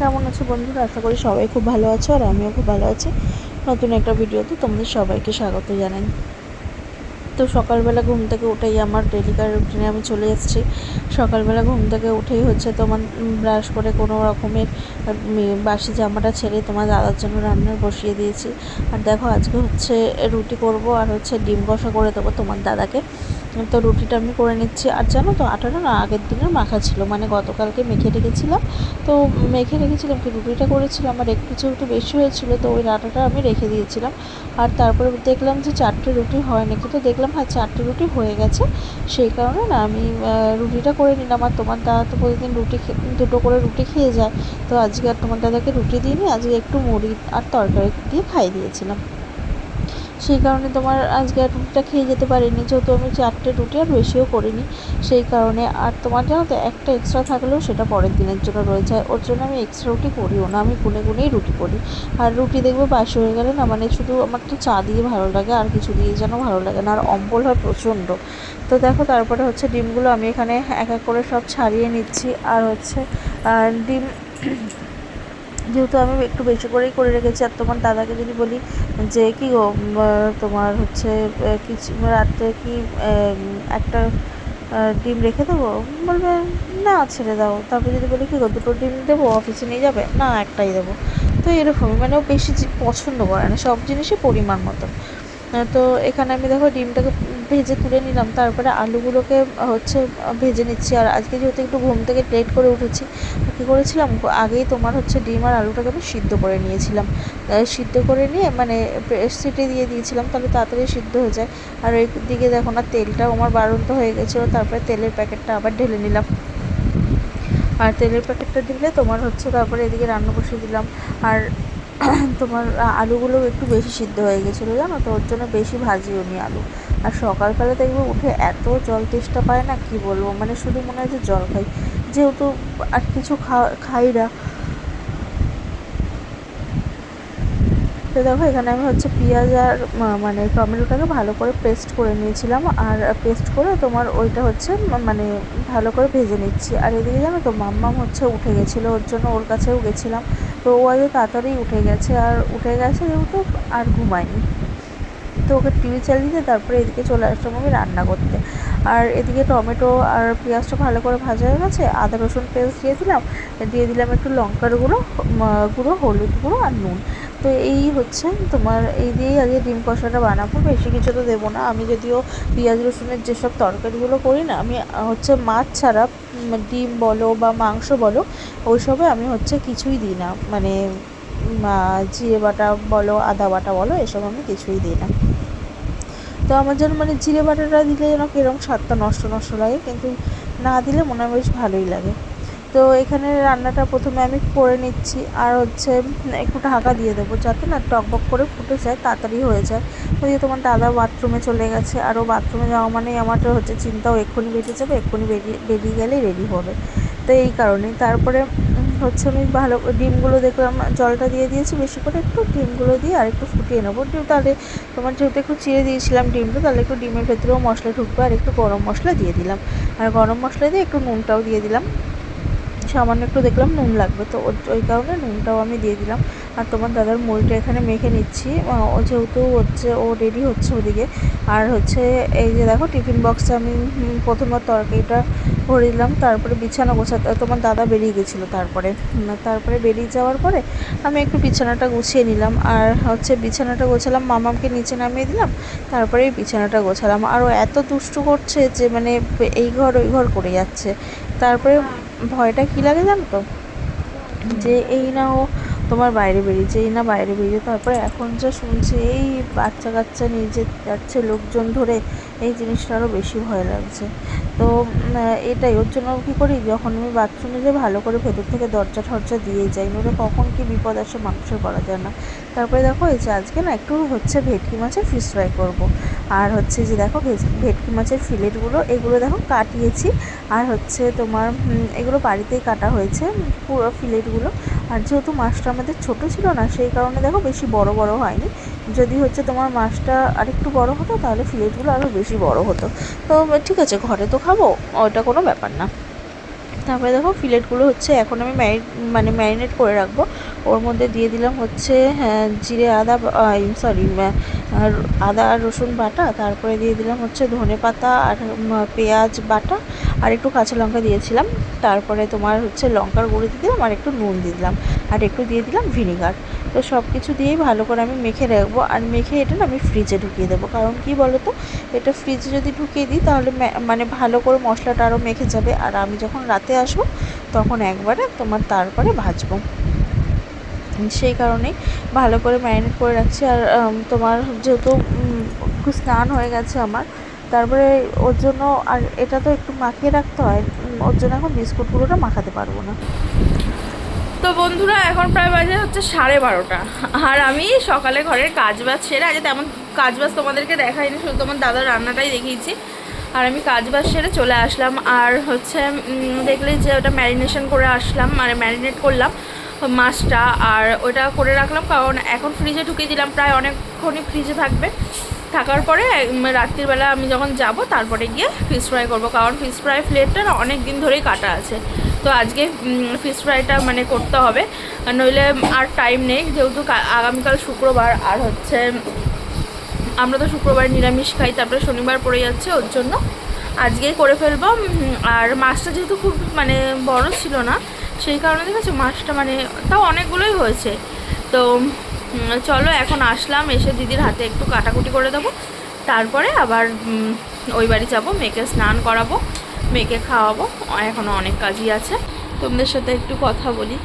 কেমন আছো বন্ধুরা? আশা করি সবাই খুব ভালো আছো আর আমিও খুব ভালো আছি। নতুন একটা ভিডিওতে তোমাদের সবাইকে স্বাগত জানাই। তো সকালবেলা ঘুম থেকে উঠেই আমার ডেলিকার রুটিনে আমি চলে এসেছি। সকালবেলা ঘুম থেকে উঠেই হচ্ছে তোমার ব্রাশ করে কোনো রকমের বাসি জামাটা ছেড়ে তোমার দাদার জন্য রান্না বসিয়ে দিয়েছি। আর দেখো আজকে হচ্ছে রুটি করব আর হচ্ছে ডিম কষা করে দেবো তোমার দাদাকে। তো রুটিটা আমি করে নিচ্ছি। আর জানো তো আটাটা না, আগের দিনের মাখা ছিল। মানে গতকালকে মেখে রেখেছিলাম। তো মেখে রেখেছিলাম কি, রুটিটা করেছিলাম। আর একটু যেহেতু বেশি হয়েছিল, তো ওই আটাটা আমি রেখে দিয়েছিলাম। আর তারপরে দেখলাম যে চারটে রুটি হয় নাকি তো দেখলাম হ্যাঁ চারটে রুটি হয়ে গেছে। সেই কারণে না, আমি রুটিটা করে নিলাম। আর তোমার দাদা তো প্রতিদিন রুটি দুটো করে রুটি খেয়ে যায়। তো আজকে আর তোমার দাদাকে রুটি দিইনি, আজকে একটু মুড়ি আর তরকারি দিয়ে খাইয়ে দিয়েছিলাম। সেই কারণে তোমার আজকে আর রুটিটা খেয়ে যেতে পারিনি। যেহেতু আমি চারটে রুটি আর বেশিও করিনি, সেই কারণে আর তোমার জানো তো একটা এক্সট্রা থাকলেও সেটা পরের দিনের জন্য রয়ে যায় ওর জন্য আমি এক্সট্রা রুটি করিও না, আমি গুনে গুনেই রুটি করি। আর রুটি দেখবে বাসি হয়ে গেলে না মানে শুধু আমার তো চা দিয়ে ভালো লাগে, আর কিছু দিয়ে যেন ভালো লাগে না, আর অম্বল হয় প্রচণ্ড। তো দেখো তারপরে হচ্ছে ডিমগুলো আমি এখানে এক এক করে সব ছাড়িয়ে নিচ্ছি। আর হচ্ছে ডিম যেহেতু আমি একটু বেশি করেই করে রেখেছি, আর তোমার দাদাকে যদি বলি যে, কি গো তোমার হচ্ছে কিছু রাত্রে কি একটা ডিম রেখে দেবো? বলবে, না, ছেড়ে দাও। তারপর যদি বলি, কী দুটো ডিম দেবো অফিসে নিয়ে যাবে? না, একটাই দেবো। তো এরকমই মানে ও বেশি পছন্দ করে না, সব জিনিসই পরিমাণ মতো। তো এখানে আমি দেখো ডিমটাকে ভেজে তুলে নিলাম, তারপরে আলুগুলোকে হচ্ছে ভেজে নিচ্ছি। আর আজকে যেহেতু একটু ঘুম থেকে লেট করে উঠেছি কী করেছিলাম? আগেই তোমার হচ্ছে ডিম আর আলুটাকে আমি সিদ্ধ করে নিয়েছিলাম। সিদ্ধ করে নিয়ে মানে সিটে দিয়ে দিয়েছিলাম, তাহলে তাড়াতাড়ি সিদ্ধ হয়ে যায়। আর ওই দিকে দেখো না, তেলটাও আমার বাড়ন্ত হয়ে গেছিল, তারপরে তেলের প্যাকেটটা আবার ঢেলে নিলাম। আর তেলের প্যাকেটটা দিলে তোমার হচ্ছে তারপরে এদিকে রান্না বসিয়ে দিলাম। আর তোমার আলুগুলো একটু বেশি সিদ্ধ হয়ে গেছিল, জানো তো? ওর জন্য বেশি ভাজিও নি আলু। আর সকালবেলা দেখবে উঠে এত জল তেষ্টা পায় না, কি বলব? মানে শুধু মনে হয় যে জল খাই। যেহেতু আর কিছু খাই না। তো দেখো, এখানে আমি হচ্ছে পেঁয়াজ আর মানে টমেটোটাকে ভালো করে পেস্ট করে নিয়েছিলাম। আর পেস্ট করে তোমার ওইটা হচ্ছে মানে ভালো করে ভেজে নিচ্ছি। আর এদিকে জানো তো, মাম্মাম হচ্ছে উঠে গেছিল, ওর জন্য ওর কাছেও গেছিলাম। তো ও আজকে তাড়াতাড়ি উঠে গেছে, আর উঠে গেছে যেহেতু আর ঘুমায়নি। তো ওকে টিভি চালিয়ে তারপরে এদিকে চলে আসলাম আমি রান্না করতে। আর এদিকে টমেটো আর পেঁয়াজটা ভালো করে ভাজা হয়ে গেছে, আদা রসুন পেস্ট দিয়ে দিলাম দিয়ে দিলাম একটু লঙ্কার গুঁড়ো গুঁড়ো, হলুদ গুঁড়ো আর নুন। তো এই হচ্ছে তোমার এই দিয়েই আজকে ডিম কষাটা বানাবো। বেশি কিছু তো দেবো না। আমি যদিও পেঁয়াজ, রসুনের যেসব তরকারিগুলো করি না, আমি হচ্ছে মাছ ছাড়া ডিম বলো বা মাংস বলো, ওইসবে আমি হচ্ছে কিছুই দিই না। মানে জিরে বাটা বলো, আদা বাটা বলো, এসব আমি কিছুই দিই না। তো আমার যেন মানে জিরে বাটাটা দিলে যেন কীরকম স্বাদটা নষ্ট নষ্ট লাগে, কিন্তু না দিলে মনে হয় বেশ ভালোই লাগে। তো এখানে রান্নাটা প্রথমে আমি করে নিচ্ছি আর হচ্ছে একটু ঢাকা দিয়ে দেবো যাতে না টকবক করে ফুটে যায়, তাড়াতাড়ি হয়ে যায়। ওই যে তোমার দাদা বাথরুমে চলে গেছে আর ও বাথরুমে যাওয়া মানেই আমার হচ্ছে চিন্তাও এক্ষুনি বেরিয়ে যাবে, এক্ষুনি বেরিয়ে বেরিয়ে গেলেই রেডি হবে। তো এই কারণেই তারপরে হচ্ছে আমি ভালো ডিমগুলো দেখলাম, জলটা দিয়ে দিয়েছি বেশি করে, একটু ডিমগুলো দিয়ে আর একটু ফুটিয়ে নেব। ডিম তাহলে তোমার যেহেতু একটু চিড়ে দিয়েছিলাম ডিমটা, তাহলে একটু ডিমের ভেতরেও মশলা ঢুকবে আর একটু গরম মশলা দিয়ে দিলাম। আর গরম মশলা দিয়ে একটু নুনটাও দিয়ে দিলাম। সামান্য একটু দেখলাম, নুন লাগবে। তো ওই কারণে নুনটাও আমি দিয়ে দিলাম। আর তোমার দাদার মুড়িটা এখানে মেখে নিচ্ছি। ও যেহেতু হচ্ছে, ও রেডি হচ্ছে ওদিকে। আর হচ্ছে, এই যে দেখো টিফিন বক্সে আমি প্রথমবার তরকারিটা ভরে দিলাম তারপরে বিছানা গোছাতে, তোমার দাদা বেরিয়ে গেছিল তারপরে। তারপরে বেরিয়ে যাওয়ার পরে আমি একটু বিছানাটা গুছিয়ে নিলাম। আর হচ্ছে বিছানাটা গোছালাম, মামামকে নিচে নামিয়ে দিলাম, তারপরে বিছানাটা গোছালাম। আর ও এত দুষ্টু করছে যে মানে এই ঘর ওই ঘর করে যাচ্ছে। তারপরে ভয়টা কী লাগে জানো তো? যে এই না ও তোমার বাইরে বেরিয়েছে, এই না বাইরে বেরিয়ে, তারপরে এখন যা শুনছি, এই বাচ্চা কাচ্চা নিয়ে যে যাচ্ছে লোকজন ধরে, এই জিনিসটা আরও বেশি ভয় লাগছে। তো এটাই, ওর জন্য কী করি, যখন আমি বাথরুমে যাই, ভালো করে ভেতর থেকে দরজা টরজা দিয়ে যাই, নইলে কখন কী বিপদ আসে মানুষের করা যায় না। তারপরে দেখো, এই যে আজকে না একটু হচ্ছে ভেটকি মাছের ফিশ ফ্রাই করব। আর হচ্ছে যে দেখো ভেটকি মাছের ফিলেটগুলো এগুলো দেখো কাটিয়েছি। আর হচ্ছে তোমার এগুলো বাড়িতেই কাটা হয়েছে, পুরো ফিলেটগুলো আর যেহেতু মাছটা আমাদের ছোট ছিল না, সেই কারণে দেখো বেশি বড় বড় হয়নি। যদি হচ্ছে তোমার মাছটা আরেকটু বড় হতো, তাহলে ফিলেটগুলো আরও বেশি বড় হতো। তো ঠিক আছে, ঘরে তো খাব, ওটা কোনো ব্যাপার না। তারপরে দেখো ফিলেটগুলো হচ্ছে এখন আমি ম্যারি মানে ম্যারিনেট করে রাখব। ওর মধ্যে দিয়ে দিলাম হচ্ছে হ্যাঁ, জিরে আদা সরি আদা আর রসুন বাটা তারপরে দিয়ে দিলাম হচ্ছে ধনে পাতা আর পেঁয়াজ বাটা আর একটু কাঁচা লঙ্কা দিয়েছিলাম। তারপরে তোমার হচ্ছে লঙ্কার গুঁড়ো দিয়ে দিলাম আর একটু নুন দিয়ে দিলাম। আর একটু দিয়ে দিলাম ভিনিগার। তো সব কিছু দিয়েই ভালো করে আমি মেখে রাখব। আর মেখে এটা না আমি ফ্রিজে ঢুকিয়ে দেবো। কারণ কি বলো তো এটা ফ্রিজে যদি ঢুকিয়ে দিই তাহলে মানে ভালো করে মশলাটা আরও মেখে যাবে। আর আমি যখন রাতে আসব তখন একবারে তোমার তারপরে ভাজবো। সেই কারণেই ভালো করে ম্যারিনেট করে রাখছি। আর তোমার যেহেতু স্নান হয়ে গেছে আমার, তারপরে ওর জন্য, আর এটা তো একটু মাখিয়ে রাখতে হয় ওর জন্য এখন বিস্কুটগুলোটা মাখাতে পারব না। তো বন্ধুরা, এখন প্রায় বাজে হচ্ছে সাড়ে বারোটা। আর আমি সকালে ঘরের কাজ বাজ সেরে আজ তেমন কাজ বাজ তোমাদেরকে দেখাইনি, শুধু তোমার দাদার রান্নাটাই দেখিয়েছি। আর আমি কাজ বাজ সেরে চলে আসলাম। আর হচ্ছে দেখলে যে ওটা ম্যারিনেশন করে আসলাম মানে ম্যারিনেট করলাম। মাছটা আর ওটা করে রাখলাম, কারণ এখন ফ্রিজে ঢুকিয়ে দিলাম, প্রায় অনেকক্ষণই ফ্রিজে থাকবে। থাকার পরে রাত্রিবেলা আমি যখন যাব, তারপরে গিয়ে ফিশ ফ্রাই করব, কারণ ফিশ ফ্রাই প্লেটটা অনেক দিন ধরেই কাটা আছে। তো আজকে ফিশ ফ্রাইটা মানে করতে হবে। নইলে আর টাইম নেই, যেহেতু আগামীকাল শুক্রবার, আর হচ্ছে, আমরা তো শুক্রবার নিরামিষ খাই, তারপরে শনিবার পড়ে যাচ্ছে, ওর জন্য। আজকেই করে ফেলব আর মাছটা যেহেতু খুব মানে বড় ছিল না সেই কারণে দেখেছ মাছটা মানে তাও অনেকগুলোই হয়েছে। তো চলো এখন আসলাম, এসে দিদির হাতে একটু কাটাকুটি করে দেবো। তারপরে আবার ওই বাড়ি যাব, মেয়েকে স্নান করাবো, মেয়েকে খাওয়াবো। এখনও অনেক কাজই আছে, তোমাদের সাথে একটু কথা বলি।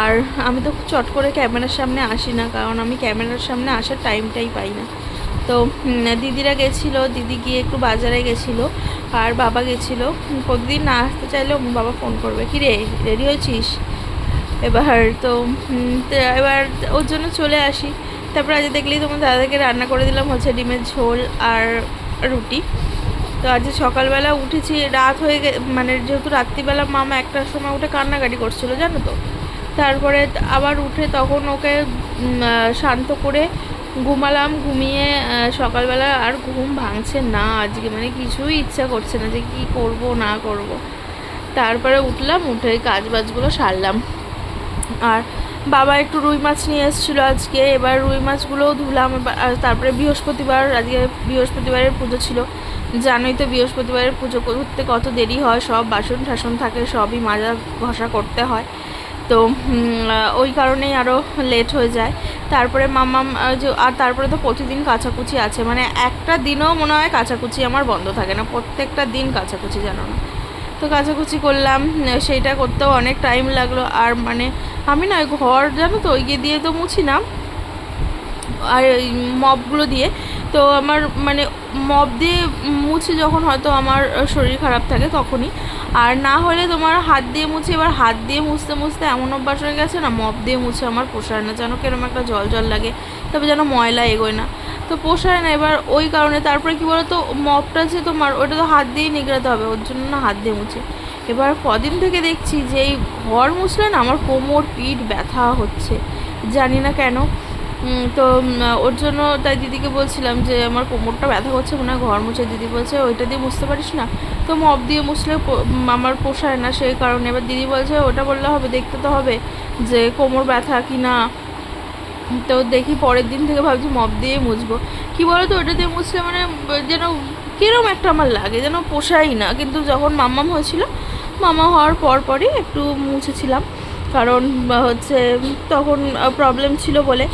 আর আমি তো চট করে ক্যামেরার সামনে আসি না, কারণ আমি ক্যামেরার সামনে আসার টাইমটাই পাই না। তো দিদিরা গেছিল, দিদি গিয়ে একটু বাজারে গেছিল, আর বাবা গেছিল। প্রতিদিন না আসতে চাইলেও বাবা ফোন করবে, কি রে রেডি হয়েছিস? এবার তো এবার ওর জন্য চলে আসি। তারপর আজ দেখলেই তোমার দাদাকে রান্না করে দিলাম, হচ্ছে ডিমের ঝোল আর রুটি। তো আজ সকালবেলা উঠেছি, রাত হয়ে গে মানে যেহেতু রাত্রিবেলা মামা একটার সময় উঠে কান্নাকাটি করছিল, জানো তো? তারপরে আবার উঠে তখন ওকে শান্ত করে ঘুমালাম, ঘুমিয়ে সকালবেলা আর ঘুম ভাঙছে না আজকে। মানে কিছুই ইচ্ছা করছে না যে কি করব, না করব। তারপরে উঠলাম, উঠে কাজ বাজগুলো সারলাম। আর বাবা একটু রুই মাছ নিয়ে এসেছিল আজকে, এবার রুই মাছগুলোও ধুলাম। তারপরে বৃহস্পতিবার, আজকে বৃহস্পতিবারের পুজো ছিল। জানোই তো বৃহস্পতিবারের পুজো করতে কত দেরি হয়, সব বাসন টাসন থাকে, সবই মাজা ঘষা করতে হয়। তো ওই কারণেই আরও লেট হয়ে যায়। তারপরে মামাম যে, আর তারপরে তো প্রতিদিন কাচাকুচি আছে। মানে একটা দিনও মনে হয় কাচাকুচি আমার বন্ধ থাকে না। প্রত্যেকটা দিন কাচাকুচি জানো না। তো কাচাকুচি করলাম সেইটা করতেও অনেক টাইম লাগল। আর মানে আমি না ঘর জানো তো, ওই দিয়ে তো মুছি না। আর মপগুলো দিয়ে তো আমার মানে মপ দিয়ে মুছে যখন হয়তো আমার শরীর খারাপ থাকে তখনই। আর না হলে তোমার হাত দিয়ে মুছে, এবার হাত দিয়ে মুছতে মুছতে এমন অভ্যাস হয়ে গেছে না মপ দিয়ে মুছে আমার পোষায় না, যেন কিরম একটা জল জল লাগে, তবে যেন ময়লা এগোয় না। তো পোষায় না, এবার ওই কারণে তারপরে কি বলতো মপটা যে তোমার, ওটা তো হাত দিয়েই নিগড়াতে হবে, ওর জন্য না হাত দিয়ে মুছে। এবার কদিন থেকে দেখছি যে এই ঘর মুছলে না আমার কোমর, পিঠ ব্যথা হচ্ছে, জানি না কেন। তো ওর জন্য তাই দিদিকে বলছিলাম যে আমার কোমরটা ব্যথা করছে, মনে হয় ঘর মুছে। দিদি বলছে, ওইটা দিয়ে মুছতে পারিস না? তো মপ দিয়ে মুছলে আমার পোষায় না সেই কারণে। এবার দিদি বলছে, ওটা বললে হবে, দেখতে তো হবে যে কোমর ব্যথা কি না? তো দেখি পরের দিন থেকে ভাবছি মপ দিয়ে মুছবো। কি বলো তো ওটা দিয়ে মুছলে মানে যেন কিরম একটা আমার লাগে, যেন পোষাই না। কিন্তু যখন মাম্মাম হয়েছিল মামা হওয়ার পর পরই একটু মুছেছিলাম। কারণ হচ্ছে তখন প্রবলেম ছিল বলে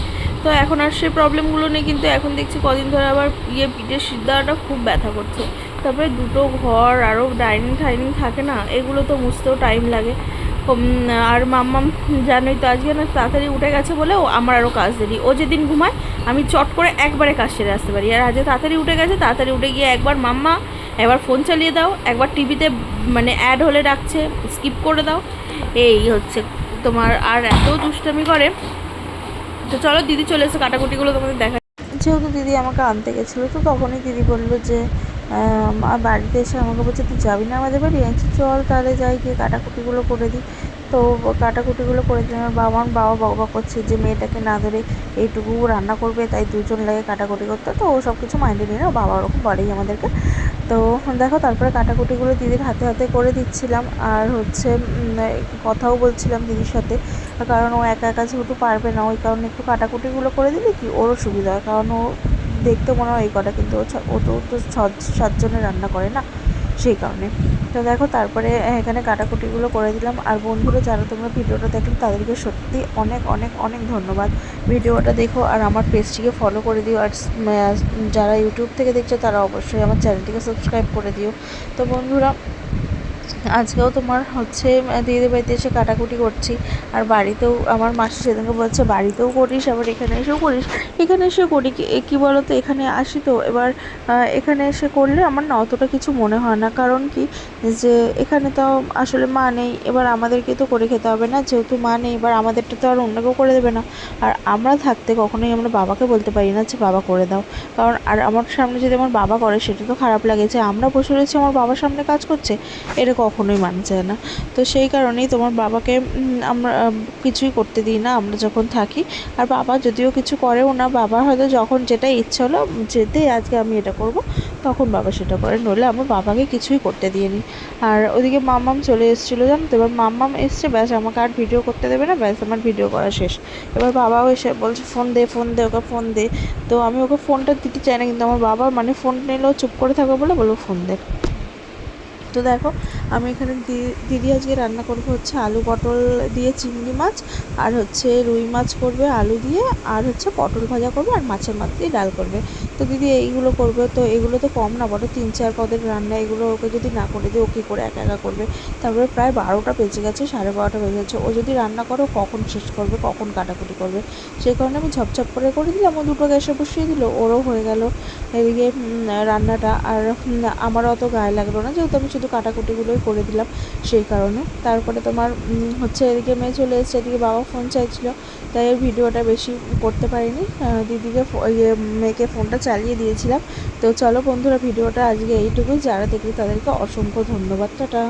তো এখন আর সেই প্রবলেমগুলো নেই, কিন্তু এখন দেখছি কদিন ধরে আবার ইয়ে পিঠের সিদ্ধাটা খুব ব্যথা করছে। তারপরে দুটো ঘর আরও ডাইনিং টাইনিং থাকে না, এগুলো তো মুছতেও টাইম লাগে। আর মাম্মাম জানোই তো আজকে না তাড়াতাড়ি উঠে গেছে বলে ও আমার আরও কাজ দেরি। ও যেদিন ঘুমায়, আমি চট করে একবারে কাজ সেরে আসতে পারি। আর আজকে তাড়াতাড়ি উঠে গেছে, তাড়াতাড়ি উঠে গিয়ে একবার মাম্মা, একবার ফোন চালিয়ে দাও, একবার টিভিতে মানে অ্যাড হলে ডাকছে স্কিপ করে দাও। এই হচ্ছে তোমার আর এত দুষ্টামি করে। তো চলো দিদি চলে এসে কাটাকুটিগুলো তোমাদের দেখা যেহেতু দিদি আমাকে আনতে গেছিল, তো তখনই দিদি বলল যে বাড়িতে এসে আমাকে বলছে, তুই যাবি না আমাদের বাড়ি? আমি চল তাহলে যাই গিয়ে কাটাকুটিগুলো করে দিই। তো কাটাকুটিগুলো করে আমার বাবা আমার বাবা বকবক করছে যে মেয়েটাকে না ধরে এইটুকু রান্না করবে, তাই দুজন লাগে কাটাকুটি করতে। তো ও সব কিছু মাইন্ডে নিয়ে বাবা ওরকম বলেই আমাদেরকে। তো দেখো, তারপরে কাটাকুটিগুলো দিদির হাতে হাতে করে দিচ্ছিলাম। আর হচ্ছে কথাও বলছিলাম দিদির সাথে। কারণ ও একা একা যেহেতু পারবে না, ওই কারণে একটু কাটাকুটিগুলো করে দিলে কি ওরও সুবিধা হয়। কারণ ও দেখতে মনে হয় এই কটা, কিন্তু ও তো তো সাতজনে রান্না করে না। সেই কারণে। তো দেখো, তারপরে এখানে কাটাকুটিগুলো করে দিলাম। আর বন্ধুরা, যারা তোমরা ভিডিওটা দেখলে, তাদেরকে সত্যি অনেক অনেক অনেক ধন্যবাদ। ভিডিওটা দেখো আর আমার পেজটিকে ফলো করে দিও। আর যারা ইউটিউব থেকে দেখছ, তারা অবশ্যই আমার চ্যানেলটিকে সাবস্ক্রাইব করে দিও। তো বন্ধুরা আজকেও তোমার হচ্ছে দিদিদের বাড়িতে এসে কাটাকুটি করছি। আর বাড়িতেও আমার মাসি সেদিনকে বলছে, বাড়িতেও করিস, আবার এখানে এসেও করিস। এখানে এসে করি, কি বলো তো এখানে আসি তো। এবার এখানে এসে করলে আমার না অতটা কিছু মনে হয় না। কারণ কি, যে এখানে তো আসলে মা নেই, এবার আমাদেরকে তো করে খেতে হবে না। যেহেতু মা নেই, এবার আমাদেরটা তো আর অন্য কেউ করে দেবে না। আর আমরা থাকতে কখনোই আমরা বাবাকে বলতে পারি না যে, বাবা, করে দাও। কারণ, আর আমার সামনে যদি আমার বাবা করে, সেটা তো খারাপ লাগে যে, আমরা বসে রয়েছি, আমার বাবার সামনে কাজ করছে? এটা কখনোই মানা যায় না। তো সেই কারণেই তোমার বাবাকে আমরা কিছুই করতে দিই না। আমরা যখন থাকি, আর বাবা যদিও কিছু করেও না, বাবা হয়তো যখন যেটা ইচ্ছা হলো যেতে আজকে আমি এটা করব, তখন বাবা সেটা করে। নইলে আমার বাবাকে কিছুই করতে দিয়ে নিই আর ওদিকে মাম্মাম চলে এসেছিল, জানো তো? এবার মাম্মাম এসছে, ব্যাস আমাকে আর ভিডিও করতে দেবে না, ব্যাস আমার ভিডিও করা শেষ। এবার বাবাও এসে বলছে, ফোন দে ফোন দে, ওকে ফোন দে। তো আমি ওকে ফোনটা দিতে চাই না, কিন্তু আমার বাবা মানে ফোন নিলেও চুপ করে থাকবে বলে বলব ফোন দে। তো দেখো, আমি এখানে দিদি আজকে রান্না করব হচ্ছে আলু পটল দিয়ে চিংড়ি মাছ, আর হচ্ছে রুই মাছ করবে আলু দিয়ে, আর হচ্ছে পটল ভাজা করবে আর মাছের মাছ দিয়ে ডাল করবে। তো দিদি এইগুলো করবে তো এগুলো তো কম না বড় তিন চার পদের রান্না এগুলো ওকে যদি না করে দিই ও কী করে একা একা করবে? তারপরে প্রায় বারোটা বেজে গেছে সাড়ে বারোটা বেজে গেছে। ও যদি রান্না করো কখন শেষ করবে কখন কাটাকুটি করবে? সেই কারণে আমি ঝপঝপ করে করে দিলাম ও দুটো গ্যাসে বসিয়ে দিল ওরও হয়ে গেল। এদিকে রান্নাটা আর উম, আমারও অত গায়ে লাগল না যেহেতু আমি শুধু কাটাকুটিগুলোই করে দিলাম সেই কারণে। তারপরে তোমার হচ্ছে এদিকে মেয়ে চলে এসেছে এদিকে বাবা ফোন চাইছিল তাই ভিডিওটা বেশি করতে পারিনি। দিদিকে ইয়ে মেয়েকে ফোনটা চালিয়ে দিয়েছিলাম। তো চলো বন্ধুরা ভিডিওটা আজকে এইটুকুই। যারা দেখলে তাদেরকে অসংখ্য ধন্যবাদ। টাটা।